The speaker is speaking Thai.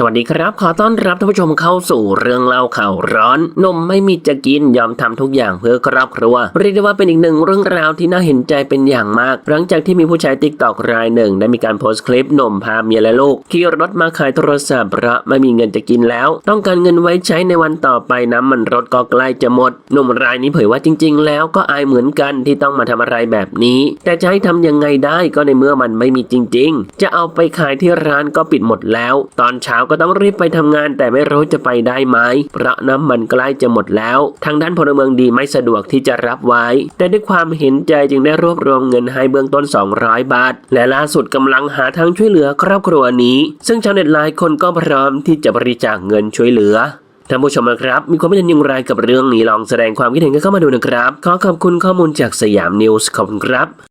สวัสดีครับ ขอต้อนรับท่านผู้ชมเข้าสู่เรื่องเล่าข่าวร้อน นมไม่มีจะกินยอมทำทุกอย่างเพื่อครอบครัว เรียกได้ว่าเป็นอีกหนึ่งเรื่องราวที่น่าเห็นใจเป็นอย่างมาก หลังจากที่มีผู้ใช้ติ๊กตอกรายหนึ่ง ได้มีการโพสต์คลิปนมพาเมียและลูกขี่รถมาขายโทรศัพท์เพราะไม่มีเงินจะกินแล้ว ต้องการเงินไว้ใช้ในวันต่อไปน้ำมันรถก็ใกล้จะหมดหนุ่มรายนี้เผยว่าจริง ๆ แล้วก็อายเหมือนกันที่ต้องมาทำอะไรแบบนี้ แต่จะให้ทำยังไงได้ก็ในเมื่อมันไม่มีจริง ๆ จะเอาไปขายที่ร้านก็ปิดหมดแล้ว ตอนเช้าก็ต้องรีบไปทำงาน แต่ไม่รู้จะไปได้ไหมเพราะน้ำมันใกล้จะหมดแล้ว ทางด้านพลเมืองดีไม่สะดวกที่จะรับไว้ แต่ด้วยความเห็นใจจึงได้รวบรวมเงินให้เบื้องต้น 200 บาท และล่าสุดกำลังหาทางช่วยเหลือครอบครัวนี้ ซึ่งชาวเน็ตหลายคนก็พร้อมที่จะบริจาคเงินช่วยเหลือท่านผู้ชมนะครับ มีความคิดเห็นอย่างไรกับเรื่องนี้ลองแสดงความคิดเห็นกันเข้ามาดูนะครับ ขอขอบคุณข้อมูลจากสยามนิวส์ขอบคุณครับ